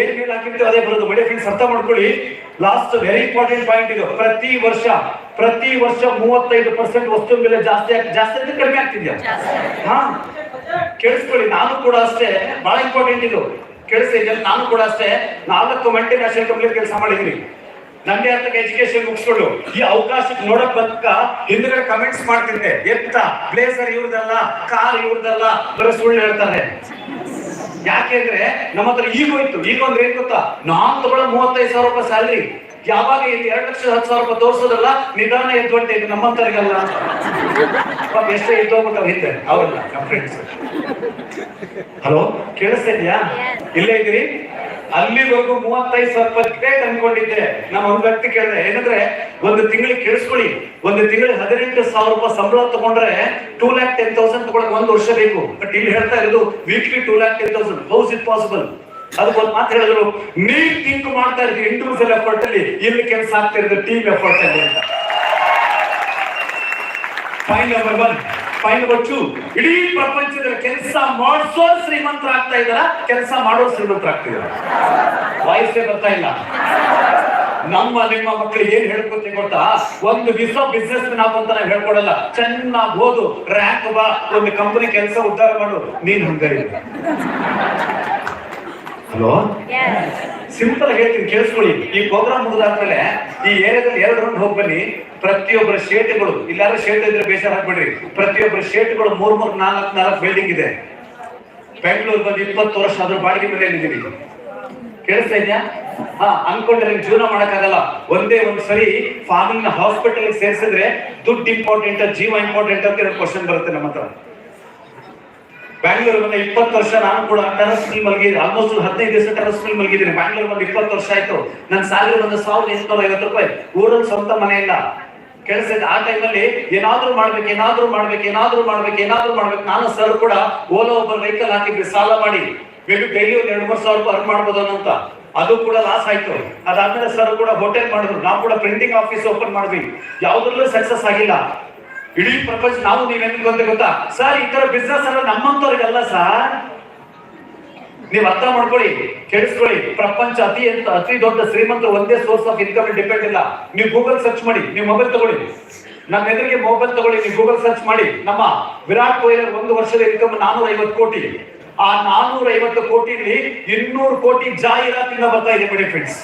ಏನ್ ಮೇಲೆ ಹಾಕಿರ್ತೀವಿ ಅದೇ ಬರೋದು. ಮಡಿ ಫ್ರೆಂಡ್ಸ್ ಅರ್ಥ ಮಾಡ್ಕೊಳ್ಳಿ. ಲಾಸ್ಟ್ ವೆರಿ ಇಂಪಾರ್ಟೆಂಟ್ ಪಾಯಿಂಟ್ ಇದು. ಪ್ರತಿ ವರ್ಷ ಪ್ರತಿ ವರ್ಷ ಮೂವತ್ತೈದು ಪರ್ಸೆಂಟ್ ವಸ್ತು ಬೆಲೆ ಜಾಸ್ತಿ ಜಾಸ್ತಿ ಅಂದ್ರೆ ಕಡಿಮೆ ಆಗ್ತಿದ್ಯಾ? ಹಾ. ಕೇಳಿಸ್ಕೊಳ್ಳಿ. ನಾನು ಕೂಡ ಅಷ್ಟೇ. ಬಹಳ ಇಂಪಾರ್ಟೆಂಟ್ ಇದು. ಕೇಳಿಸಿ ನಾನು ಕೂಡ ಅಷ್ಟೇ. ನಾಲ್ಕು ಮಲ್ಟಿ ನ್ಯಾಷನಲ್ ಕಂಪ್ನಿ ಕೆಲಸ ಮಾಡಿದ್ರಿ ನಂದೇ ಅಂತ ಎಜುಕೇಶನ್ ಮುಗಿಸ್ಕೊಂಡು. ಈ ಅವಕಾಶಕ್ಕೆ ನೋಡಕ್ ಬಂದ ಹಿಂದ್ಗಡೆ ಕಮೆಂಟ್ಸ್ ಮಾಡ್ತಿದ್ದೆ. ಎತ್ತ ಬ್ಲೇಸರ್ ಇವ್ರದಲ್ಲ ಕಾರ್ ಇವ್ರದಲ್ಲ ಬರೋ ಸುಳ್ಳು ಹೇಳ್ತಾರೆ. ಯಾಕೆಂದ್ರೆ ನಮ್ಮ ಹತ್ರ ಈಗ ಇತ್ತು. ಈಗ ಒಂದ್ ಏನ್ ಗೊತ್ತಾ? ನಾನ್ ತಗೊಳ್ಳೋ ಮೂವತ್ತೈದು ಸಾವಿರ ರೂಪಾಯಿ ಸ್ಯಾಲ್ರಿ ಯಾವಾಗ ಇಲ್ಲಿ ಎರಡು ಲಕ್ಷ ಹತ್ತು ಸಾವಿರ ರೂಪಾಯಿ ತೋರ್ಸೋದಲ್ಲ ನಿಧಾನ ಎದ್ದುವಂತೆ ಇದು ನಮ್ಮಂತರಿಗಲ್ಲ ಎಷ್ಟೇ ಎಷ್ಟೇ ಎದ್ದೋಗ್ಬಿಟ್ಟವ್ ಹಿಂದೆ. ಅವ್ರಲ್ಲ ನಮ್ಮ ಫ್ರೆಂಡ್ಸ್ ಹಲೋ ಕೇಳಿಸ್ತಾ ಇದೆಯಾ ಇಲ್ಲೇ ಇದ್ದೀರಿ? ಅಲ್ಲಿವರೆಗೂ ಮೂವತ್ತೈದು ಸಾವಿರ ರೂಪಾಯಿ ಅನ್ಕೊಂಡಿದ್ದೆ. ನಾನು ಒಂದ್ ವ್ಯಕ್ತಿ ಕೇಳಿದೆ, ಏನಂದ್ರೆ, ಒಂದು ತಿಂಗಳಿಗೆ ಕೇಳಿಸ್ಕೊಳ್ಳಿ. ಒಂದು ತಿಂಗಳಿಗೆ ಹದಿನೆಂಟು ಸಾವಿರ ರೂಪಾಯಿ ಸಂಬಳ ತಗೊಂಡ್ರೆ ಟೂ ಲ್ಯಾಕ್ ಟೆನ್ ತೌಸಂಡ್ ತಗೊಳಕ್ ಒಂದು ವರ್ಷ ಬೇಕು. ಬಟ್ ಇಲ್ಲಿ ಹೇಳ್ತಾ ಇರೋದು weekly two lakh ten thousand how's it possible ಅದಕ್ಕೆ ಒಂದು ಮಾತು ಹೇಳಿದ್ರು, ನೀವ್ ಥಿಂಕ್ ಮಾಡ್ತಾ ಇದ್ದೀವಿ ಇಂಡಿವಿಜುವಲ್ ಎಫರ್ಟ್ ಅಲ್ಲಿ. ಇಲ್ಲಿ ಕೆಲಸ ಆಗ್ತಾ ಇರೋದು ಟೀಮ್ ಎಫರ್ಟ್ ಅಲ್ಲಿ ಅಂತ. ಪಾಯಿಂಟ್ ನಂಬರ್ ಒನ್ ಪಾಯಿಂಟ್ ಕೊಟ್ಟು ಇಡೀ ಪ್ರಪಂಚದ ಕೆಲಸ ಮಾಡಿಸೋ ಶ್ರೀಮಂತರಾಗ್ತಾ ಇದಾರ ಕೆಲಸ ಮಾಡೋ ಶ್ರೀಮಂತರಾಗ್ತಿದಾರ ವಾಯ್ಸೇ ಬರ್ತಾ ಇಲ್ಲ. ನಮ್ಮ ನಿಮ್ಮ ಮಕ್ಕಳು ಏನ್ ಹೇಳ್ಕೊತೀವಿ ಗೊತ್ತಾ? ಒಂದು ದಿವಸ ಬಿಸ್ನೆಸ್ ನಾವು ಅಂತ ನಾವು ಹೇಳ್ಕೊಡಲ್ಲ. ಚೆನ್ನಾಗಿ ಓದು ರ್ಯಾಂಕ್ ಬಾ, ಒಂದು ಕಂಪನಿ ಕೆಲಸ ಉದ್ಧಾರ ಮಾಡು. ನೀನ್ ಹಂಗರಿ ಹಲೋ? ಸಿಂಪಲ್ ಹೇಳ್ತೀನಿ, ಕೇಳಿಸ್ಕೊಳ್ಳಿ. ಈ ಪ್ರೋಗ್ರಾಮ್ ಮುಗಿದಾದ್ಮೇಲೆ ಈ ಏರಿಯಾದಲ್ಲಿ ಎರಡು ರೌಂಡ್ ಹೋಗಿ ಬನ್ನಿ. ಪ್ರತಿಯೊಬ್ಬರ ಶೇಟ್ಗಳು, ಇಲ್ಲಾದ್ರೆ ಶೇಟ್ ಇದ್ರೆ ಬೇಸರ ಹಾಕ್ಬಿಡ್ರಿ ಪ್ರತಿಯೊಬ್ಬರ ಶೇಟ್ಗಳು ಮೂರ್ ಮೂರ್, ನಾಲ್ಕು ನಾಲ್ಕು ಬಿಲ್ಡಿಂಗ್ ಇದೆ. ಬೆಂಗಳೂರು ಬಂದು ಇಪ್ಪತ್ತು ವರ್ಷ ಅದ್ರ ಬಾಡಿಗೆ ಮೇಲೆ ಇದ್ದೀನಿ ಕೇಳಿಸ್ತಾ ಇದೆಯಾ? ಹಾ, ಅನ್ಕೊಂಡ್ರೆ ನಿಮ್ಗೆ ಜೀವನ ಮಾಡಕ್ಕಾಗಲ್ಲ. ಒಂದೇ ಒಂದ್ ಸರಿ ಫಾರ್ಮಿಂಗ್ನ ಹಾಸ್ಪಿಟಲ್ ಸೇರಿಸಿದ್ರೆ ದುಡ್ಡು ಇಂಪಾರ್ಟೆಂಟ್ ಜೀವ ಇಂಪಾರ್ಟೆಂಟ್ ಅಂತ ಕ್ವಶನ್ ಬರುತ್ತೆ ನಮ್ಮ ಹತ್ರ. ಬ್ಯಾಂಗ್ಳೂರ್ ಬಂದ ಇಪ್ಪತ್ತು ವರ್ಷ ನಾನು ಕೂಡ ಟೆರಸ್ ಮೇಲೆ ಮಲಗಿದ್ದೆ ಆಲ್ಮೋಸ್ಟ್ ಹದಿನೈದು ದಿವಸ ಟೆರಸ್ ಮೇಲೆ ಮಲಗಿದ್ದೀನಿ ಬ್ಯಾಂಗ್ಳೂರ್ ಬಂದು ಇಪ್ಪತ್ತು ವರ್ಷ ಆಯ್ತು. ನನ್ನ ಸ್ಯಾಲರಿ ಬಂದ ಸಾವಿರದ ಎಂಟುನೂರ ಐವತ್ತು ರೂಪಾಯಿ. ಊರಲ್ಲಿ ಸ್ವಂತ ಮನೆ ಇಲ್ಲ. ಕೆಲಸ ಆ ಟೈಮಲ್ಲಿ ಏನಾದರೂ ಮಾಡ್ಬೇಕು ಏನಾದರೂ ಮಾಡ್ಬೇಕು ಏನಾದರೂ ಮಾಡ್ಬೇಕು ಏನಾದರೂ ಮಾಡ್ಬೇಕು. ನಾನು ಸರ್ ಕೂಡ ಓಲೋ ಒಬ್ಬ ವೆಹಿಕಲ್ ಹಾಕಿದ್ವಿ. ಸಾಲ ಮಾಡಿ. ಮೇಬಿ ಡೈಲಿ ಒಂದು ಎರಡು, ಮೂರು ಸಾವಿರ ರೂಪಾಯಿ ಅರ್ನ್ ಮಾಡ್ಬೋದು ಅಂತ ಅದು ಕೂಡ ಲಾಸ್ ಆಯ್ತು. ಅದಾದ್ಮೇಲೆ ಸರ್ ಕೂಡ ಹೋಟೆಲ್ ಮಾಡಿದ್ರು. ನಾವು ಕೂಡ ಪ್ರಿಂಟಿಂಗ್ ಆಫೀಸ್ ಓಪನ್ ಮಾಡಿದ್ವಿ. ಯಾವ್ದ್ರಲ್ಲೂ ಸಕ್ಸಸ್ ಆಗಿಲ್ಲ. ಇಡೀ ಪ್ರಪಂಚ ನಾವು ನೀವೇನು ಗೊತ್ತೆ ಗೊತ್ತಾ? ಸರ್, ಈ ತರ ಬಿಸ್ನೆಸ್ ಅಲ್ಲ ನಮ್ಮಂತವ್ರಿಗಲ್ಲ ಸರ್, ನೀವ್ ಅರ್ಥ ಮಾಡ್ಕೊಳ್ಳಿ, ಕೇಳಿಸ್ಕೊಳ್ಳಿ. ಪ್ರಪಂಚ ಅತಿ ಅಂತ ಅತಿ ದೊಡ್ಡ ಶ್ರೀಮಂತರು ಒಂದೇ ಸೋರ್ಸ್ ಆಫ್ ಇನ್ಕಮ್ ಡಿಪೆಂಡ್ ಇಲ್ಲ. ನೀವು ಗೂಗಲ್ ಸರ್ಚ್ ಮಾಡಿ, ನೀವು ಮೊಬೈಲ್ ತಗೊಳ್ಳಿ. ನಮ್ಮ ಎದುರಿಗೆ ಮೊಬೈಲ್ ತಗೊಳ್ಳಿ, ನೀವು ಗೂಗಲ್ ಸರ್ಚ್ ಮಾಡಿ. ನಮ್ಮ ವಿರಾಟ್ ಕೊಹ್ಲಿ ಒಂದು ವರ್ಷದ ಇನ್ಕಮ್ ನಾನೂರ ಐವತ್ತು ಕೋಟಿ. ಆ ನಾನೂರ ಐವತ್ತು ಕೋಟಿಲಿ ಇನ್ನೂರು ಕೋಟಿ ಜಾಹೀರಾತಿಂದ ಬರ್ತಾ ಇದೆ ಬೆನಿಫಿಟ್ಸ್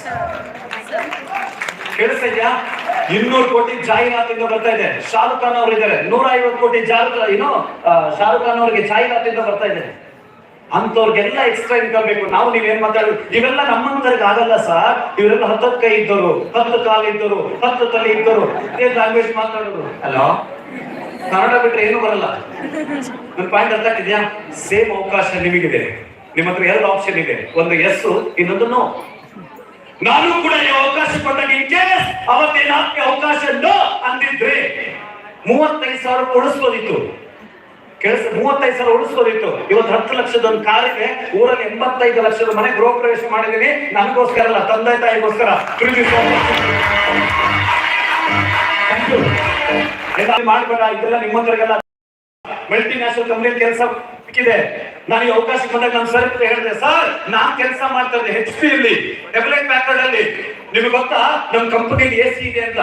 ಕೇಳಿಸ್ತಾ ಇದೆಯಾ? ಇನ್ನೂರು ಕೋಟಿ ಜಾಹೀರಾತಿಂದ ಬರ್ತಾ ಇದೆ. ಶಾರುಖ್ ಖಾನ್ ಅವರು ಇದ್ದಾರೆ ನೂರ ಐವತ್ತು ಕೋಟಿ ಜಾರು ಏನು ಶಾರುಖ್ ಖಾನ್ ಅವರಿಗೆ ಜಾಹೀರಾತಿಂದ ಬರ್ತಾ ಇದೆ. ಅಂತವ್ರಿಗೆಲ್ಲ ಎಕ್ಸ್ಟ್ರಾ ಇನ್ಕಮ್ ಬೇಕು. ನಾವು ಏನ್ ಮಾತಾಡೋದು? ಇವೆಲ್ಲ ನಮ್ಮಂತರಿಗೆ ಆಗಲ್ಲ ಸರ್. ಇವರೆಲ್ಲ ಹತ್ತತ್ತು ಕೈ ಇದ್ದರು, ಹತ್ತು ಕಾಲು ಇದ್ದರು, ಹತ್ತು ತಲೆ ಇದ್ದರು. ಇದೇ ಲ್ಯಾಂಗ್ವೇಜ್ ಮಾತಾಡೋದು? ಹಲೋ ಕನ್ನಡ ಬಿಟ್ರೆ ಏನು ಬರಲ್ಲ. ನನ್ನ ಪಾಯಿಂಟ್ ಅರ್ಥ ಆಗ್ತಿದ್ಯಾ? ಸೇಮ್ ಅವಕಾಶ ನಿಮಗಿದೆ. ನಿಮ್ಮ ಹತ್ರ ಎರಡು ಆಪ್ಷನ್ ಇದೆ. ಒಂದು ಎಸ್ ಇನ್ನೊಂದು ನೋ ನಾನು ಕೂಡ ಈ ಅವಕಾಶ ಕೊಟ್ಟಾಗ ಇನ್ ಕೇಸ್ ಅವಕಾಶ ಅಂದಿದ್ರೆ ಮೂವತ್ತೈದು ಸಾವಿರ ಉಳಿಸ್ಬೋದಿತ್ತು. ಕೆಲಸ ಮೂವತ್ತೈದು ಸಾವಿರ ಉಳಿಸ್ಬೋದಿತ್ತು. ಇವತ್ತು ಹತ್ತು ಲಕ್ಷದ ಒಂದು ಕಾರಿಗೆ ಊರಲ್ಲಿ ಎಂಬತ್ತೈದು ಲಕ್ಷದ ಮನೆ ಗೃಹ ಪ್ರವೇಶ ಮಾಡಿದೀನಿ ನನಗೋಸ್ಕರ ಅಲ್ಲ, ತಂದೆ ತಾಯಿಗೋಸ್ಕರ. ಮಾಡ್ಬೇಡ ಇದೆಲ್ಲ ನಿಮ್ಮ ಮಲ್ಟಿ ನ್ಯಾಷನಲ್ ಕಂಪ್ನಿ ಕೆಲಸ ಸಿಕ್ಕಿದೆ. ನಾನು ಈ ಅವಕಾಶ ಬಂದಾಗ ನಾನು ಸರ್ ಹೇಳಿದೆ ಸರ್ ನಾನ್ ಕೆಲಸ ಮಾಡ್ತಾ ಇದ್ದೆ ಹೆಚ್ ಪಿ ಅಲ್ಲಿ ಡೆವಲಪ್ ಪ್ಯಾಕರ್ಡ್ ಅಲ್ಲಿ. ನಿಮ್ಗೆ ಗೊತ್ತಾ? ನಮ್ ಕಂಪನಿಲಿ ಎ ಸಿ ಇದೆ ಅಂತ.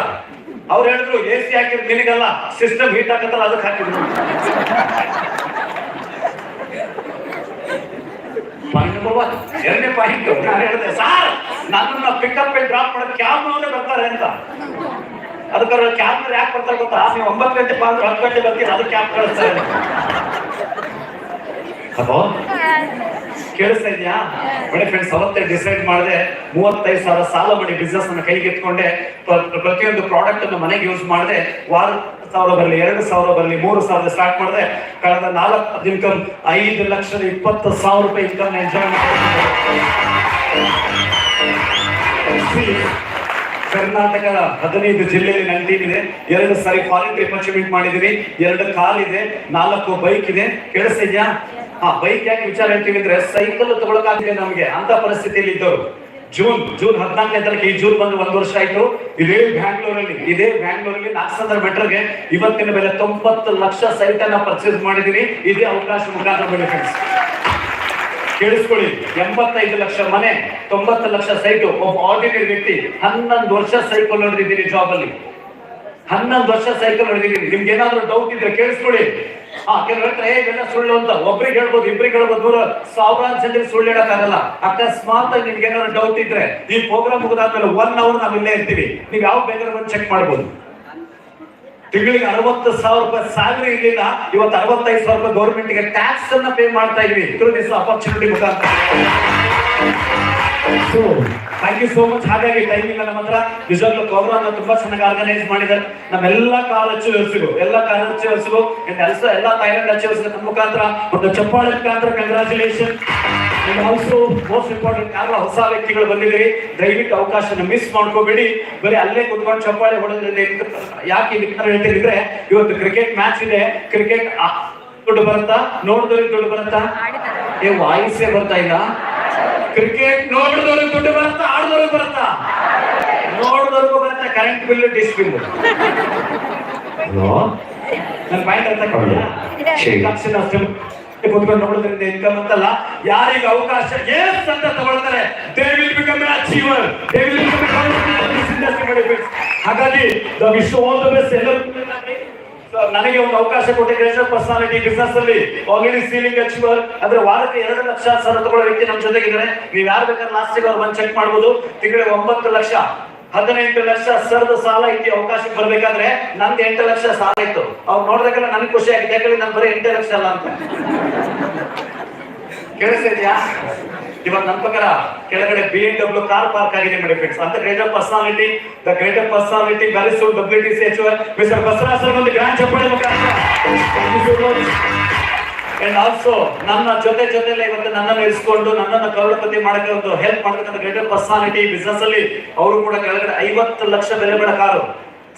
ಅವ್ರು ಹೇಳಿದ್ರು ಎ ಸಿ ಹಾಕಿದ್ರು ನಿನಗಲ್ಲ ಸಿಸ್ಟಮ್ ಹೀಟ್ ಹಾಕತ್ತಲ್ಲ ಅದಕ್ಕೆ ಹಾಕಿದ್ರು. ನಂಬರ್ ಎರಡನೇ ಪಾಯಿಂಟ್, ನಾನು ಹೇಳಿದೆ ಸರ್ ನನ್ನನ್ನ ಪಿಕಪ್ ಅಂಡ್ ಡ್ರಾಪ್ ಮಾಡೋದು ಕ್ಯಾಬ್ ಬರ್ತಾರೆ ಅಂತ. ಅದಕ್ಕೆ ಕ್ಯಾಬ್ ಯಾಕೆ ಬರ್ತಾರೆ ಗೊತ್ತಾ? ನೀವು ಒಂಬತ್ತು ಗಂಟೆ ಬಾ ಅಂದ್ರೆ ಹತ್ತು ಗಂಟೆ ಬರ್ತೀರ, ಅದು ಕ್ಯಾಬ್ ಕಳಿಸ್ತಾರೆ. ಅಪ್ಪೋ? ಕೇಳಿಸ್ತಾ ಇದೆಯಾ? ಒಳ್ಳೆ ಫ್ರೆಂಡ್ಸ್ ಅವತ್ತೇ ಡಿಸೈಡ್ ಮಾಡಿದೆ ಮೂವತ್ತೈದು ಸಾವಿರ ಸಾಲ ಮಾಡಿ ಬಿಸ್ನೆಸ್ ಅನ್ನ ಕೈಗೆ ಎತ್ಕೊಂಡೆ. ಪ್ರ- ಪ್ರತಿಯೊಂದು ಪ್ರಾಡಕ್ಟ್ ಅನ್ನು ಮನೆಗೆ ಯೂಸ್ ಮಾಡಿದೆ. ವಾರ ಸಾವಿರ ಬರಲಿ, ಎರಡು ಸಾವಿರ ಬರಲಿ, ಮೂರು ಸಾವಿರ ಸ್ಟಾರ್ಟ್ ಮಾಡಿದೆ. ಕಳೆದ ನಾಲ್ಕು ಇನ್ಕಮ್ ಐದು ಲಕ್ಷದ ಇಪ್ಪತ್ತು ಸಾವಿರ ರೂಪಾಯಿ ಇನ್ಕಮ್ ಎಂಜಾಯ್ ಮಾಡಿದೆ. ಕರ್ನಾಟಕ ಹದಿನೈದು ಜಿಲ್ಲೆಯಲ್ಲಿ ನನ್ನ ಟೀಮ್ ಇದೆ ಎರಡು ಸಾರಿ ಕ್ವಾಲಿಟಿ ಅಚೀವ್ಮೆಂಟ್ ಮಾಡಿದೀನಿ. ಎರಡು ಕಾರ್ ಇದೆ, ನಾಲ್ಕು ಬೈಕ್ ಇದೆ. ಕೇಳಿಸ್ತಿದ್ಯಾ? ಆ ಬೈಕ್ ಯಾಕೆ ವಿಚಾರ ಹೇಳ್ತೀವಿ ಅಂದ್ರೆ ಸೈಕಲ್ ತಗೊಳಕಾಗಿದೆ ನಮ್ಗೆ ಅಂತ ಪರಿಸ್ಥಿತಿಯಲ್ಲಿ ಇದ್ದವರು. ಜೂನ್ ಜೂನ್ ಹದಿನಾಲ್ಕನೇ ತಾರೀಕು, ಈ ಜೂನ್ ಬಂದು ಒಂದು ವರ್ಷ ಆಯ್ತು. ಇದೇ ಬ್ಯಾಂಗ್ಳೂರಲ್ಲಿ ಇದೇ ಬ್ಯಾಂಗ್ಳೂರಲ್ಲಿ ನಾಲ್ಕು ಮೀಟರ್ಗೆ ಇವತ್ತಿನ ಬೆಲೆ ತೊಂಬತ್ತು ಲಕ್ಷ ಸೈಟ್ ಅನ್ನ ಪರ್ಚೇಸ್ ಮಾಡಿದೀನಿ. ಇದೇ ಅವಕಾಶ ಮುಖಾಂತರ ಬೆನಿಫಿಟ್ಸ್ ಕೇಳಿಸ್ಕೊಳ್ಳಿ. ಎಂಬತ್ತೈದು ಲಕ್ಷ ಮನೆ ತೊಂಬತ್ತು ಲಕ್ಷ ಸೈಟು. ಒಬ್ಬ ಆರ್ಡಿನರಿ ವ್ಯಕ್ತಿ ಹನ್ನೊಂದು ವರ್ಷ ಸೈಕಲ್ ನೋಡಿದ್ದೀನಿ ಜಾಬ್ ಅಲ್ಲಿ. ಹನ್ನೊಂದು ವರ್ಷ ಸೈಕಲ್ ನೋಡಿದ್ದೀನಿ ನಿಮ್ಗೆ ಏನಾದ್ರೂ ಡೌಟ್ ಇದ್ರೆ ಕೇಳಿಸ್ಕೊಳ್ಳಿ. ಹಾ ಕೆಲವು ಹೇಳ್ತಾರೆ "ಏ, ಇವೆಲ್ಲ ಸುಳ್ಳು ಅಂತ. ಒಬ್ರಿಗೆ ಹೇಳ್ಬೋದು ಇಬ್ರಿಗೆ ಹೇಳ್ಬೋದು. ನೂರ ಸಾವಿರಾರು ಜನರಿಗೆ ಸುಳ್ಳು ಹೇಳಕ್ಕಾಗಲ್ಲ ಅಕಸ್ಮಾತ್ ನಿಮ್ಗೆ ಏನಾದ್ರು ಡೌಟ್ ಇದ್ರೆ ಈ ಪ್ರೋಗ್ರಾಮ್ ಮುಗಿದಾದ್ಮೇಲೆ ಒನ್ ಅವರ್ ನಾವು ಇಲ್ಲೇ ಇರ್ತೀವಿ. ನೀವು ಯಾವ ಬೇಕಾದ್ರೆ ಬಂದು ಚೆಕ್ ಮಾಡ್ಬೋದು. ತಿಂಗಳಿಗೆ ಅರವತ್ತು ಸಾವಿರ ರೂಪಾಯಿ ಸ್ಯಾಲರಿ ಇರಲಿಲ್ಲ, ಇವತ್ತು ಅರವತ್ತೈದು ಸಾವಿರ ರೂಪಾಯಿ ಗೌರ್ಮೆಂಟ್ಗೆ ಟ್ಯಾಕ್ಸ್ ಅನ್ನ ಪೇ ಮಾಡ್ತಾ ಇದೀವಿ. ಥ್ರೂ ದಿಸ್ ಅಪರ್ಚುನಿಟಿ ಮುಖಾಂತರ. So thank you so much ಹಾಗಾಗಿ ಟೈಮ್ ಇಲ್ಲ ನಮ್ಮ ಹತ್ರ. ನಿಜವಾಗ್ಲೂ ಪ್ರೋಗ್ರಾಮ್ ತುಂಬಾ ಚೆನ್ನಾಗಿ ಆರ್ಗನೈಸ್ ಮಾಡಿದ್ದಾರೆ. ನಮ್ಮೆಲ್ಲ ಕಾಲ್ ಅಚ್ಚುವರ್ಸಿಗೂ ಎಲ್ಲ ಕಾಲ್ ಅಚ್ಚುವರ್ಸಿಗೂ ಎಲ್ಲ ಎಲ್ಲ ಅಚ್ಚುವರ್ಸಿಗೂ ನಮ್ಮ ಮುಖಾಂತರ ಒಂದು ಚಪ್ಪಾಳೆ ಮುಖಾಂತರ congratulation and also most important ಯಾರು ಹೊಸ ವ್ಯಕ್ತಿಗಳು ಬಂದಿದ್ರಿ ದಯವಿಟ್ಟು ಅವಕಾಶನ ಮಿಸ್ ಮಾಡ್ಕೋಬೇಡಿ. ಬರೀ ಅಲ್ಲೇ ಕುತ್ಕೊಂಡು ಚಪ್ಪಾಳೆ ಹೊಡೆದ್ರೆ ಯಾಕೆ ಈ ವಿಚಾರ ಹೇಳ್ತಿದ್ರೆ ಇವತ್ತು ಕ್ರಿಕೆಟ್ ಮ್ಯಾಚ್ ಇದೆ. ಕ್ರಿಕೆಟ್ ದುಡ್ಡು ಬರುತ್ತಾ? ನೋಡಿದವ್ರಿಗೆ ದುಡ್ಡು ಬರುತ್ತಾ? ಏ ವಾಯ್ಸೇ ಬರ್ತಾ ಇಲ್ಲ. ಕ್ರಿಕೆಟ್ ನೋಡಿದವ್ರಿಗೆ ದುಡ್ಡು ಬರುತ್ತಾ? ಆಡಿದವ್ರಿಗೆ ಬರುತ್ತಾ? ನೋಡಿದವ್ರಿಗೂ ಬರುತ್ತಾ? ಕರೆಂಟ್ ಬಿಲ್ ಡಿಸ್ ಬಿಲ್ ನನ್ನ ಪಾಯಿಂಟ್ ಅರ್ಥ ಸರಿ. ತಕ್ಷಣ ಕುತ್ಕೊಂಡು ನೋಡೋದ್ರಿಂದ ಇನ್ಕಮ್ ಅಂತಲ್ಲ, ಯಾರಿಗೆ ಅವಕಾಶ ಏನ್ ಅಂತ ತಗೊಳ್ತಾರೆ. ದೇ ಹಾಗಾಗಿ ದ ನನಗೆ ಒಂದು ಅವಕಾಶ ಕೊಟ್ಟಿದ್ದೆ ಪರ್ಸನಾಲಿಟಿ ಬಿಸ್ನೆಸ್ ಅಲ್ಲಿ. ಆಲ್ರೆಡಿ ಸೀಲಿಂಗ್ ಅಚೀವರ್ ಅಂದ್ರೆ ವಾರಕ್ಕೆ ಎರಡು ಲಕ್ಷ ಸರ ತಗೊಳ್ಳೋ ವ್ಯಕ್ತಿ ನಮ್ಮ ಜೊತೆಗಿದ್ದಾರೆ. ನೀವು ಯಾರು ಬೇಕಾದ್ರೆ ಲಾಸ್ಟ್ ಅವ್ರು ಬಂದು ಚೆಕ್ ಮಾಡ್ಬೋದು. ತಿಂಗಳಿಗೆ ಒಂಬತ್ತು ಲಕ್ಷ. ಹದಿನೆಂಟು ಲಕ್ಷ ಸರದ ಸಾಲ ಇತ್ತು ಅವಕಾಶಕ್ಕೆ ಬರ್ಬೇಕಾದ್ರೆ ನಂದು ಎಂಟು ಲಕ್ಷ ಸಾಲ ಇತ್ತು. ಅವ್ರು ನೋಡಿದಾಗೆಲ್ಲ ನನ್ ಖುಷಿ ಆಗಿದೆ ಯಾಕಂದ್ರೆ ನಾನು ಬರೀ ಎಂಟು ಲಕ್ಷ ಅಲ್ಲ ಅಂತ. ಕೇಳಿಸ್ತಿದ್ಯಾ ಇವಾಗ ನನ್ನ ಪ್ರಕಾರ ಕೆಳಗಡೆ B M W car park ಆಗಿದೆ ಮೇಡಮ್ ಫ್ರೆಂಡ್ಸ್ ಅಂತ greater personality the greater personality soon W T C H mister Basavaraj sir ಒಂದು ಗ್ರ್ಯಾಂಡ್ ಚಪ್ಪಾಳೆ ಅಂಡ್ ಆಲ್ಸೋ ನನ್ನ ಜೊತೆ ಜೊತೆಲೆ ಇವತ್ತು ನನ್ನನ್ನು ಇರಿಸ್ಕೊಂಡು, ನನ್ನನ್ನು ಕರೋಡಪತಿ ಮಾಡಕ್ಕೆ ಒಂದು ಹೆಲ್ಪ್ ಮಾಡ್ತಕ್ಕಂಥ ಗ್ರೇಟರ್ ಪರ್ಸನಾಲಿಟಿ ಬಿಸ್ನೆಸ್ ಅಲ್ಲಿ, ಅವರು ಕೂಡ ಕೆಳಗಡೆ ಐವತ್ತು ಲಕ್ಷ ಬೆಲೆ ಕಾರು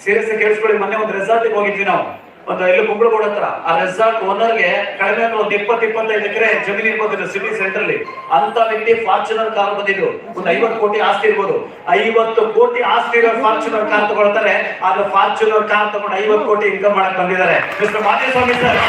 ಸೀರಿಯಸ್ ಕೇಳಿಸ್ಕೊಳ್ಳಿ, ಮೊನ್ನೆ ಒಂದು ರೆಸಾರ್ಟ್ ಹೋಗಿದ್ವಿ ನಾವು. ಒಂದು ಇಲ್ಲಿ ಕುಂಬಳಗೋಡ ಹತ್ರ. ಆ ರೆಸಾರ್ಟ್ ಓನರ್ಗೆ ಕಡಿಮೆ ಅಂದ್ರೆ ಒಂದು ಇಪ್ಪತ್ತು, ಇಪ್ಪತ್ತೈದು ಎಕರೆ ಜಮೀನು ಇರ್ಬೋದು ಸಿಟಿ ಸೆಂಟರ್ ಅಲ್ಲಿ. ಅಂತ ವ್ಯಕ್ತಿ ಫಾರ್ಚುನರ್ ಕಾರ್ ಬಂದಿದ್ರು ಒಂದು ಐವತ್ತು ಕೋಟಿ ಆಸ್ತಿ ಇರ್ಬೋದು. ಐವತ್ತು ಕೋಟಿ ಆಸ್ತಿ ಇರೋ ಫಾರ್ಚುನರ್ ಕಾರ್ ತಗೊಳ್ತಾರೆ. ಆದ್ರೆ ಫಾರ್ಚುನರ್ ಕಾರ್ ತಗೊಂಡು ಐವತ್ತು ಕೋಟಿ ಇನ್ಕಮ್ ಮಾಡಕ್ ಬಂದಿದ್ದಾರೆ. ಮಿಸ್ಟರ್ ಮಾದೇಸ್ವಾಮಿ ಸರ್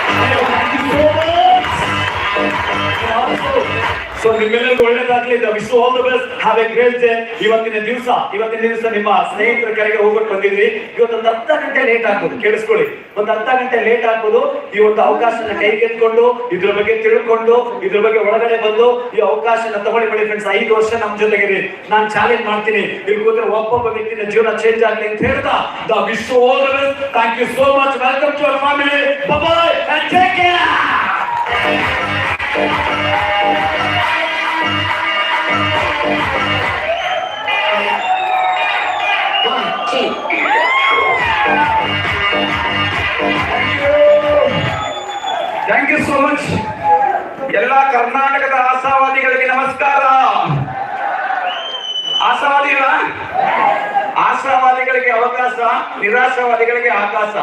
ಸೊ ನಿಮ್ಮೆಲ್ಲರಿಗೂ ಒಳ್ಳೇದಾಗ್ಲಿ wish all the best have a great day ಇವತ್ತಿನ ದಿವಸ ಇವತ್ತಿನ ದಿವಸ ನಿಮ್ಮ ಸ್ನೇಹಿತರ ಕರೆಗೆ ಹೋಗ್ಬಿಟ್ಟು ಬಂದಿದ್ರಿ. ಇವತ್ತು ಒಂದು ಅರ್ಧ ಗಂಟೆ ಲೇಟ್ ಆಗ್ಬೋದು. ಕೇಳಿಸ್ಕೊಳ್ಳಿ. ಒಂದು ಅರ್ಧ ಗಂಟೆ ಲೇಟ್ ಆಗ್ಬೋದು. ಈ ಒಂದು ಅವಕಾಶನ ಕೈಗೆತ್ಕೊಂಡು ಇದ್ರ ಬಗ್ಗೆ ತಿಳ್ಕೊಂಡು, ಇದ್ರ ಬಗ್ಗೆ ಒಳಗಡೆ ಬಂದು, ಈ ಅವಕಾಶನ ತಗೊಳ್ಳಿ ಮಾಡಿ ಫ್ರೆಂಡ್ಸ್ ಐದು ವರ್ಷ ನಮ್ಮ ಜೊತೆಗಿರಿ. ನಾನು ಚಾಲೆಂಜ್ ಮಾಡ್ತೀನಿ. ಇಲ್ಲಿ ಕೂತ್ರೆ ಒಬ್ಬೊಬ್ಬ ವ್ಯಕ್ತಿನ ಜೀವನ ಚೇಂಜ್ ಆಗ್ಲಿ ಅಂತ ಹೇಳ್ತಾ the wish all the best thank you so much welcome to our family bye and take care much ಎಲ್ಲ ಕರ್ನಾಟಕದ ಆಶಾವಾದಿಗಳಿಗೆ ನಮಸ್ಕಾರ. ಆಶಾವಾದಿಗಳ ಆಶಾವಾದಿಗಳಿಗೆ ಅವಕಾಶ, ನಿರಾಶಾವಾದಿಗಳಿಗೆ ಆಕಾಶ.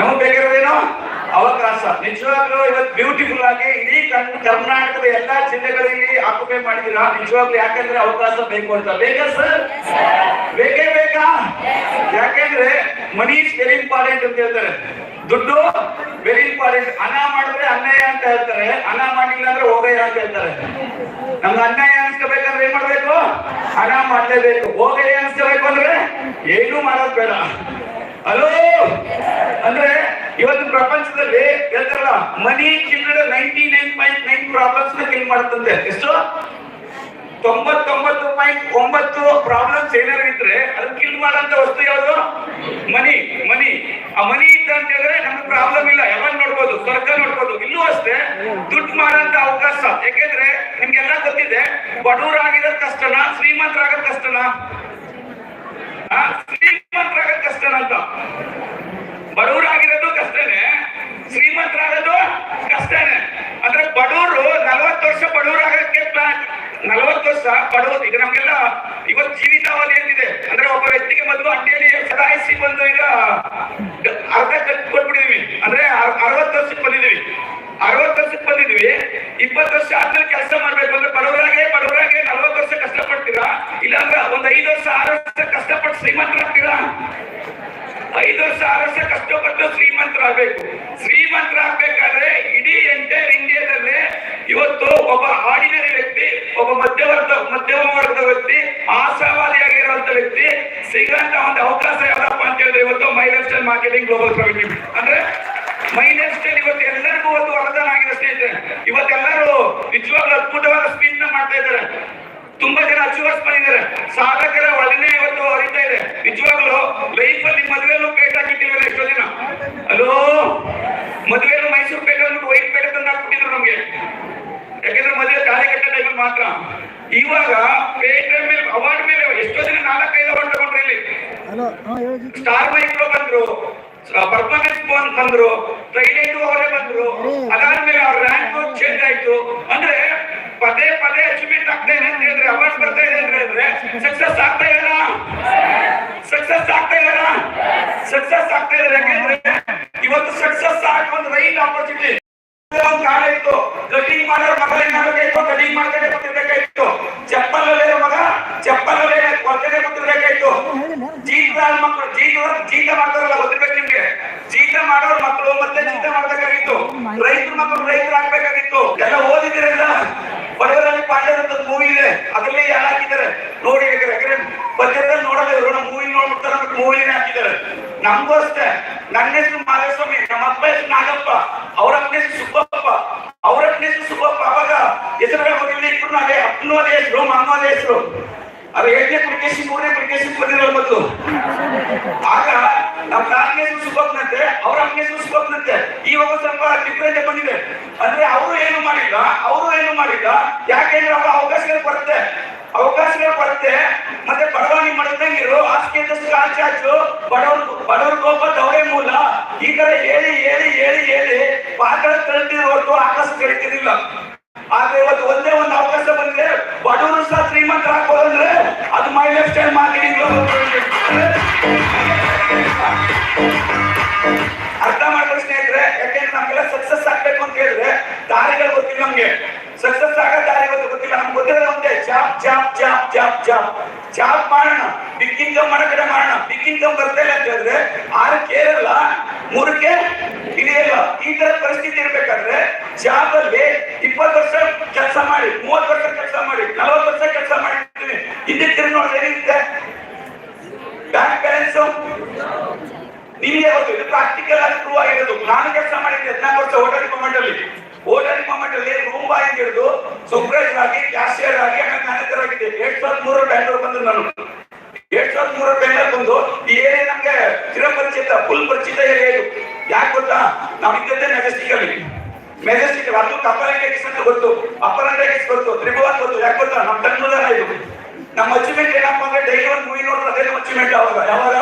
ನಮಗ್ ಬೇಕಿರೋದೇನು? ಅವಕಾಶ. ನಿಜವಾಗ್ಲೂ ಇವತ್ತು ಬ್ಯೂಟಿಫುಲ್ ಆಗಿ ಇಡೀ ಕರ್ನ್- ಕರ್ನಾಟಕದ ಎಲ್ಲಾ ಜಿಲ್ಲೆಗಳಲ್ಲಿ ಆಕ್ಯುಪೈ ಮಾಡಿದಿರಾ ನಿಜವಾಗ್ಲೂ ಯಾಕಂದ್ರೆ ಅವಕಾಶ ಬೇಕು ಅಂತ. ಬೇಕಾ ಸರ್ ಬೇಕೇ ಬೇಕಾ? ಯಾಕೆಂದ್ರೆ ಮನಿ ಇಸ್ ವೆರಿ ಇಂಪಾರ್ಟೆಂಟ್ ಅಂತ ಹೇಳ್ತಾರೆ. ದುಡ್ಡು ವೆರಿ ಇಂಪಾರ್ಟೆಂಟ್ ಹಣ ಮಾಡಿದ್ರೆ ಅನ್ಯಾಯ ಅಂತ ಹೇಳ್ತಾರೆ. ಹಣ ಮಾಡಿಲ್ಲ ಅಂದ್ರೆ ಹೋಗಯ್ಯ ಅಂತ ಹೇಳ್ತಾರೆ. ನಮ್ಗೆ ಅನ್ಯಾಯ ಅನ್ಸ್ಕೋಬೇಕಂದ್ರೆ ಏನ್ ಮಾಡ್ಬೇಕು? ಹಣ ಮಾಡ್ಲೇಬೇಕು. ಹೋಗಯ್ಯ ಅನ್ಸ್ಕೋಬೇಕು ಅಂದ್ರೆ ಏನು ಮಾಡೋದ್ ಬೇಡ. ಅಲೋ? ಅಂದ್ರೆ ಇವತ್ತು ಪ್ರಪಂಚದಲ್ಲಿ ಹೇಳ್ತಾರಲ್ಲ, money killed ninety nine point nine ಪ್ರಾಬ್ಲಮ್ಸ್ನ kill ಮಾಡುತ್ತಂತೆ. ಎಷ್ಟು? ತೊಂಬತ್ತೊಂಬತ್ತು ಪಾಯಿಂಟ್ ಒಂಬತ್ತು ಪ್ರಾಬ್ಲಮ್ಸ್ ಏನಾದ್ರು ಇದ್ರೆ ಅದನ್ನ ಕಿಲ್ ಮಾಡಂತ ವಸ್ತು ಯಾವುದು? ಮನಿ ಮನಿ. ಆ ಮನಿ ಇದ್ದ ಅಂತ ಹೇಳಿದ್ರೆ ನಮ್ಗೆ ಪ್ರಾಬ್ಲಮ್ ಇಲ್ಲ. ಯಾವಾಗ ನೋಡ್ಬೋದು? ಸ್ವರ್ಗ ನೋಡ್ಬೋದು. ಇಲ್ಲೂ ಅಷ್ಟೇ ದುಡ್ಡು ಮಾಡಂತ ಅವಕಾಶ. ಯಾಕೆಂದ್ರೆ ನಿಮ್ಗೆಲ್ಲ ಗೊತ್ತಿದೆ ಬಡವರಾಗಿರೋದ್ ಕಷ್ಟನಾ ಶ್ರೀಮಂತರಾಗದ್ ಕಷ್ಟನಾ? ಆ, ಶ್ರೀಮಂತರಾಗೋದ್ ಕಷ್ಟನಾ ಅಂತ ಬಡವರಾಗಿರೋದು ಕಷ್ಟನೇ ಶ್ರೀಮಂತರಾಗೋದು ಕಷ್ಟನೇ ಅಂದ್ರೆ ಬಡವರು ನಲವತ್ತು ವರ್ಷ ಬಡವರಾಗಕ್ಕೆ ಪ್ಲಾನ್ ವರ್ಷ ಬಡವರು ಈಗ ನಮ್ಗೆಲ್ಲ ಇವತ್ತು ಜೀವಿತಾವಧಿ ಅಂತಿದೆ ಅಂದ್ರೆ ಒಬ್ಬ ವ್ಯಕ್ತಿಗೆ ಮೊದಲು ಅಂಟಿಯಲ್ಲಿ ಸದಾಯಿಸಿ ಬಂದು ಈಗ ಅರ್ಧ ಕಟ್ ಕೊಟ್ಬಿಟ್ಟಿದೀವಿ. ಅಂದ್ರೆ ಅರ್- ಅರವತ್ತು ವರ್ಷಕ್ಕೆ ಬಂದಿದೀವಿ. ಅರವತ್ತು ವರ್ಷಕ್ಕೆ ಬಂದಿದೀವಿ. ಇಪ್ಪತ್ತು ವರ್ಷ ಆದ್ಮೇಲೆ ಕೆಲಸ ಮಾಡ್ಬೇಕು. ಅಂದ್ರೆ ಬಡವರಾಗೆ ಬಡವರಾಗೆ ನಲವತ್ತು ವರ್ಷ ಕಷ್ಟಪಡ್ತೀರಾ? ಇಲ್ಲಾಂದ್ರೆ ಒಂದ್ ಐದು ವರ್ಷ, ಆರು ವರ್ಷ ಕಷ್ಟಪಟ್ಟು ಶ್ರೀಮಂತರಾಗ್ತೀರಾ? ಐದು ವರ್ಷ, ಆರು ವರ್ಷ ಕಷ್ಟಪಟ್ಟು ಶ್ರೀಮಂತರಾಗಬೇಕು. ಶ್ರೀಮಂತರಾಗಬೇಕಾದ್ರೆ ಇಡೀ ಎಂಟೈರ್ ಇಂಡಿಯಾದಲ್ಲೇ ಇವತ್ತು ಒಬ್ಬ ಆರ್ಡಿನರಿ ವ್ಯಕ್ತಿ, ಒಬ್ಬ ಮಧ್ಯಮ ವರ್ಗದ ವ್ಯಕ್ತಿ, ಆಶಾವಾದಿಯಾಗಿರುವಂತ ವ್ಯಕ್ತಿ, ಸಿಗಂತ ಒಂದು ಅವಕಾಶ ಯಾವ್ದಪ್ಪ ಅಂತ ಹೇಳಿದ್ರೆ ಇವತ್ತು my lifestyle marketing global private ಅಂದ್ರೆ ಮೈ ಲೈಫ್ ಸ್ಟೈಲ್ ಇವತ್ತು ಎಲ್ಲರಿಗೂ ಒಂದು ವರದಾನ ಆಗಿದೆ ಸ್ನೇಹಿತರೆ. ಇವತ್ತೆಲ್ಲರೂ ನಿಜವಾಗ್ಲೂ ಅದ್ಭುತವಾದ ಸ್ಪೀಚ್ ಮಾಡ್ತಾ ಇದ್ದಾರೆ. ತುಂಬಾ ಜನ ಅಚೀವರ್ಸ್ ಬಂದಿದ್ದಾರೆ. ಸಾಧಕರ ಒಳನೆ ಇವತ್ತು ಹರಿತಾ ಇದೆ. ನಿಜವಾಗ್ಲೂ ಲೈಫ್ ಅಲ್ಲಿ ಮದುವೆಲ್ಲೂ ಪೇಟ ಹಾಕಿಟ್ಟಿಲ್ಲ ಎಷ್ಟೋ ದಿನ ಅಲೋ ಮದುವೆಲ್ಲೂ ಮೈಸೂರು ಪೇಟೆ ವೈಟ್ ಪೇಟೆ ತಂದು ಹಾಕ್ಬಿಟ್ಟಿದ್ರು ನಮ್ಗೆ. ಯಾಕಂದ್ರೆ ಮದುವೆ ಕಾರ್ಯಕರ್ತ ಟೈಮಲ್ಲಿ ಮಾತ್ರ. ಇವಾಗ ಮೇಲೆ ಅವಾರ್ಡ್ ಮೇಲೆ ಎಷ್ಟೋ ಜನ ನಾಲ್ಕೈದು ಅವಾರ್ಡ್ ತಗೊಂಡ್ರಿ ಇಲ್ಲಿ. ಸ್ಟಾರ್ ಮೈಕ್ರೋ ಬಂದ್ರು ಪರ್ಫಾರ್ಮೆನ್ಸ್ ಫೋನ್ ಬಂದ್ರು ಟ್ರೈಲೈಟ್ ಅವರೇ ಬಂದ್ರು. ಅದಾದ್ಮೇಲೆ ಅವ್ರ ರ್ಯಾಂಕ್ ಚೇಂಜ್ ಆಯ್ತು. ಅಂದ್ರೆ ಪದೇ ಪದೇ ಅಚೀವ್ಮೆಂಟ್ ಆಗ್ತಾ ಇದೆ ಅಂತ ಹೇಳಿದ್ರೆ ಅವಾರ್ಡ್ ಬರ್ತಾ ಇದೆ ಅಂತ ಹೇಳಿದ್ರೆ ಸಕ್ಸಸ್ ಆಗ್ತಾ ಇಲ್ಲ ಸಕ್ಸಸ್ ಆಗ್ತಾ ಇಲ್ಲ ಸಕ್ಸಸ್ ಆಗ್ತಾ ಇದೆ. ಯಾಕೆಂದ್ರೆ ಇವತ್ತು ಸಕ್ಸಸ್ ಆಗಿ ಒಂದು ರೈಟ್ ಆಪರ್ಚುನಿಟಿ ಒಂದು ಕಟಿಂಗ್ ಮಾಡೋರ್ ಮಗ ಏನಾಗಬೇಕಾಯ್ತು ಕಟಿಂಗ್ ಮಾಡ್ಕೊಂಡೆ ಚಪ್ಪಲ್ ಮಗ, ಚಪ್ಪಲಲ್ಲೇ ಕೊಡ್ಕೊಂಡೆ ಕೂತಿರ್ಬೇಕಾಯ್ತು ಜೀತ ಮಕ್ಕಳು ಜೀತ ಜೀತ ಮಾಡ್ತಾರಲ್ಲ ಗೊತ್ತಿರ್ಬೇಕು ಜೀತ ಮಾಡೋರ್ ಮಕ್ಕಳು ಮತ್ತೆ ಜೀತ ಮಾಡ್ಬೇಕಾಗಿತ್ತು. ರೈತರ ಮಕ್ಕಳು ರೈತರ ಆಗ್ಬೇಕಾಗಿತ್ತು. ಎಲ್ಲ ಓದಿದಿರಲ್ಲ ಬಡವರಲ್ಲಿ ಅಂತ ಮೂವಿ ಇದೆ. ಅದರಲ್ಲಿ ಯಾರು ಹಾಕಿದ್ದಾರೆ? ನೋಡಿ ಯಾಕಂದ್ರೆ ಪದ್ಯದಲ್ಲಿ ನೋಡಲ್ಲ ಇವರು. ಮೂವಿ ನೋಡ್ಬಿಡ್ತಾರೆ ಮೂವಿನೇ ಹಾಕಿದ್ದಾರೆ. ನಮಗೂ ಅಷ್ಟೇ. ನನ್ನ ಹೆಸರು ಮಾಧವಸ್ವಾಮಿ ನಮ್ಮ ಅಪ್ಪ ಹೆಸರು ನಾಗಪ್ಪ. ಅವ್ರ ಅಪ್ಪನ ಹೆಸರು ಸುಬ್ಬಪ್ಪ. ಅವ್ರ ಅಪ್ಪನ ಸುಬ್ಬಪ್ಪ ಅವಾಗ ಹೆಸರುಗಳ ಮದುವೆ ಇಟ್ರು ಅದೇ ಅಪ್ಪನೂ ಹೆಸರು ಮಮ್ಮ ಅದೇ ಹೆಸರು. ಅದು ಎರಡನೇ ಪುಡಿಕೇಶಿ ಮೂರನೇ ಪುಡಿಕೇಶಿ ಬಂದಿರೋ ಮೊದಲು ಆಗ ನಮ್ಮ ತಾತನ ಹೆಸರು ಸುಬ್ಬಪ್ಪನಂತೆ, ಅವ್ರ ಅಪ್ಪನ ಹೆಸರು ಸುಬ್ಬಪ್ಪನಂತೆ. ಇವಾಗ ಸ್ವಲ್ಪ ಡಿಫ್ರೆಂಟ್ ಬಂದಿದೆ. ಅಂದ್ರೆ ಅವರು ಏನು ಮಾಡಿಲ್ಲ, ಅವರು ಏನು ಮಾಡಿಲ್ಲ ಯಾಕೆಂದ್ರೆ ಅವರ ಅವಕಾಶಗಳು ಬರುತ್ತೆ. ಅವಕಾಶಗಳು ಬರುತ್ತೆ ಮತ್ತೆ ಬಡವನಿ ಮಡದಂಗಿರು ಹಾಸಿಗೆ ಆಚಾಚು ಬಡವರು, ಬಡವ್ರ ಕೋಪ, ದೌರೆ ಮೂಲ. ಈ ತರ ಹೇಳಿ ಹೇಳಿ ಹೇಳಿ ಹೇಳಿ ಪಾತ್ರ ತಳ್ತಿದ್ರು ಆಕಾಶ ಕಳಿತಿರ್ಲಿಲ್ಲ ಆದ್ರೆ ಇವತ್ತು ಒಂದೇ ಒಂದು ಅವಕಾಶ ಬಂದ್ರೆ ಬಡವರು ಸಹ ಶ್ರೀಮಂತರಾಗ್ಬೋದಂದ್ರೆ ಅದು ಮೈ ಲೈಫ್ ಸ್ಟೈಲ್ ಮಾರ್ಕೆಟಿಂಗ್ ಅರ್ಥ ಮಾಡ್ಕೊಳ್ಳಿ ಸ್ನೇಹಿತರೆ, ಯಾಕೆಂದ್ರೆ ನಮ್ಗೆಲ್ಲ ಸಕ್ಸಸ್ ಆಗ್ಬೇಕು ಅಂತ ಹೇಳಿದ್ರೆ ದಾರಿಗಳು ಗೊತ್ತಿಲ್ಲ ನಮ್ಗೆ. ಸಕ್ಸಸ್ ಆಗೋ ದಾರಿ ಗೊತ್ತು ಗೊತ್ತಿಲ್ಲ ನಮ್ಗೆ ಗೊತ್ತಿರೋದು ಒಂದೇ job job job job job job ಮಾಡೋಣ ಬಿಗ್ ಇನ್ಕಮ್ ಮಾಡೋ ಕಡೆ ಮಾಡೋಣ ಬಿಗ್ ಇನ್ಕಮ್ ಬರ್ತಾ ಇಲ್ಲ ಅಂತ ಹೇಳಿದ್ರೆ ಆರಕ್ಕೆ ಏರಲ್ಲ ಮೂರಕ್ಕೆ ಇಳಿಯಲ್ಲ ಈ ತರ ಪರಿಸ್ಥಿತಿ ಇರ್ಬೇಕಾದ್ರೆ ಜಾಬ್ ಅಲ್ಲಿ ಇಪ್ಪತ್ತು ವರ್ಷ ಕೆಲಸ ಮಾಡಿ ಮೂವತ್ತು ವರ್ಷ ಕೆಲಸ ಮಾಡಿ ನಲವತ್ತು ವರ್ಷ ಕೆಲಸ ಮಾಡಿರ್ತೀವಿ ಹಿಂದೆ ತಿರುಗಿ ನೋಡಿದ್ರೆ ಏನಿರುತ್ತೆ ಬ್ಯಾಂಕ್ ಬ್ಯಾಲೆನ್ಸ್ ನಿಮಗೆ ಗೊತ್ತು ಇದು ಪ್ರಾಕ್ಟಿಕಲ್ ಆಗಿ ಪ್ರೂವ್ ಆಗಿರೋದು ನಾನು ಕೆಲಸ ಮಾಡಿದ್ದೆ ಹದಿನಾಲ್ಕು ವರ್ಷ ಹೋಟೆಲ್ ಡಿಪಾರ್ಟ್ಮೆಂಟ್ ಅಲ್ಲಿ ಹೋಟೆಲ್ ಡಿಪಾರ್ಟ್ಮೆಂಟ್ ಅಲ್ಲಿ ರೂಮ್ ಬಾಯ್ ಅಂತ ಹಿಡಿದು ಸೂಪರ್ವೈಸರ್ ಆಗಿ ಕ್ಯಾಶಿಯರ್ ಆಗಿ ಆಮೇಲೆ ಮ್ಯಾನೇಜರ್ ಆಗಿದ್ದೆ ಎರಡ್ ಸಾವಿರದ ಮೂರರ ಬ್ಯಾಂಗ್ಳೂರ್ ಬಂದು ನಾನು ಎರಡ್ ಸಾವಿರದ ಮೂರರ ಬ್ಯಾಂಗ್ಳೂರ್ ಬಂದು ಏರಿಯಾ ನಮ್ಗೆ ಚಿರಪರಿಚಿತ ಫುಲ್ ಪರಿಚಿತ ಏರಿಯಾ ಯಾಕೆ ಗೊತ್ತಾ? ನಾವು ಇದ್ದದ್ದೇ ಮೆಜೆಸ್ಟಿಕ್ ಅಲ್ಲಿ. ಮೆಜೆಸ್ಟಿಕ್ ಅದು ಕಪ್ಪರ್ ಟೆಕ್ಸ್ ಅಂತ ಗೊತ್ತು. ಅಪ್ಪರ್ ಟೆಕ್ಸ್ ಗೊತ್ತು. ತ್ರಿಭುವನ್ ಗೊತ್ತು. ಯಾಕೆ ಗೊತ್ತಾ? ನಮ್ಮ ತನ್ಮೂಲನ ಇದು. ನಮ್ಮ ಅಚೀವ್ಮೆಂಟ್ ಏನಪ್ಪಾ ಅಂದ್ರೆ ಡೈಲಿ ಒಂದು ಮೂವಿ ನೋಡಿದ್ರೆ ಅದೇ ಅಚೀವ್ಮೆಂಟ್ ಅವಾಗ ಯಾವಾಗ?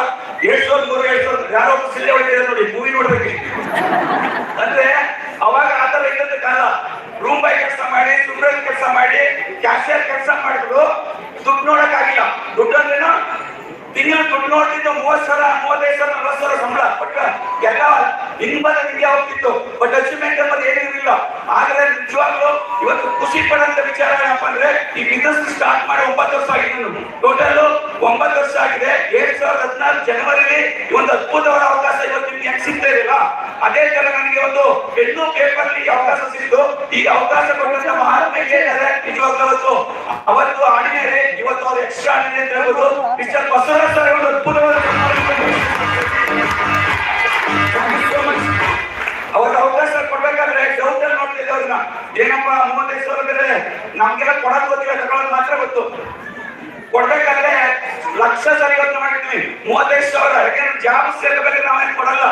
ಎರಡ್ ಸಾವಿರದ ಮೂರು, ಎರಡ್ ಸಾವಿರದ ಯಾರೋ ಸಿಲ್ಲೆ ಹೊಡಿತಿದ್ದಾರೆ ನೋಡಿ ಮೂವಿ ನೋಡ್ಬೇಕು. ಅಂದ್ರೆ ಅವಾಗ ಆತರ ಇದ್ದಂತ ಇದ್ದದ ಕಾಲ. ರೂಮ್ ಬಾಯ್ ಕೆಲಸ ಮಾಡಿ ಸುಬ್ರಲ್ ಕೆಲಸ ಮಾಡಿ ಕ್ಯಾಶಿಯರ್ ಕೆಲಸ ಮಾಡಿದ್ರು ದುಡ್ಡು ನೋಡಕ್ಕಾಗಿಲ್ಲ ದುಡ್ಡು ಅಂದ್ರೇನು ತಿಂಗಳು ದುಡ್ಡು ಮೂವತ್ತು ಮೂವತ್ ಸಾವಿರ, ಮೂವತ್ತೈದು ಸಾವಿರ, ನಲವತ್ತು ಸಾವಿರ ಸಂಬಳ ಬಟ್ ಎಲ್ಲ ಹಿಂಬದ ನಿಮಗೆ ಹೋಗ್ತಿತ್ತು. ಬಟ್ ಅಚೀವ್ಮೆಂಟ್ ಅನ್ನೋದು ಏನಿರಲಿಲ್ಲ. ಆದ್ರೆ ನಿಜವಾಗ್ಲೂ ಇವತ್ತು ಖುಷಿ ಪಡಂತ ವಿಚಾರ ಏನಪ್ಪ ಅಂದ್ರೆ, ಈ ಬಿಸ್ನೆಸ್ ಸ್ಟಾರ್ಟ್ ಮಾಡಿ ಒಂಬತ್ತು ವರ್ಷ ಆಗಿದೆ ಟೋಟಲ್ ಒಂಬತ್ತು ವರ್ಷ ಆಗಿದೆ. ಎರಡ್ ಸಾವಿರದ ಹದಿನಾರು ಜನವರಿಲಿ ಒಂದು ಅದ್ಭುತವಾದ ಅವಕಾಶ ಇವತ್ತು ನಿಮ್ಗೆ ಯಾಕೆ ಸಿಗ್ತಾ ಇರಲಿಲ್ಲ ಅದೇ ತರ ನನಗೆ ಒಂದು ಹೆಣ್ಣು ಪೇಪರ್ ಈ ಅವಕಾಶ ಸಿಕ್ತು ಈ ಅವಕಾಶ ಕೊಟ್ಟಂತ ಮಹಾತ್ಮೆಗೆ ನಿಜವಾಗ್ಲೂ ಅವತ್ತು ಅವತ್ತು ಇವತ್ತು ಅವ್ರು ಎಕ್ಸ್ಟ್ರಾ ಆರ್ಡಿನರಿ ಅಂತ ಹೇಳ್ಬೋದು. ಮಿಸ್ಟರ್ ಬಸವರಾಜ್ ಸರ್ ನಮ್ಗೆಲ್ಲ ಕೊಡಕ್ ಗೊತ್ತಿಲ್ಲ ತಗೊಳ್ಳೋದು ಮಾತ್ರ ಗೊತ್ತು. ಕೊಡ್ಬೇಕಾದ್ರೆ ಲಕ್ಷ ಸರಿ ಯೋಚನೆ ಮಾಡಿದ್ವಿ. ಮೂವತ್ತೈದು ಸಾವಿರ. ಯಾಕಂದ್ರೆ ಜಾಬ್ ಸೇರ್ಬೇಕಾದ್ರೆ ನಾವೇನು ಕೊಡಲ್ಲ.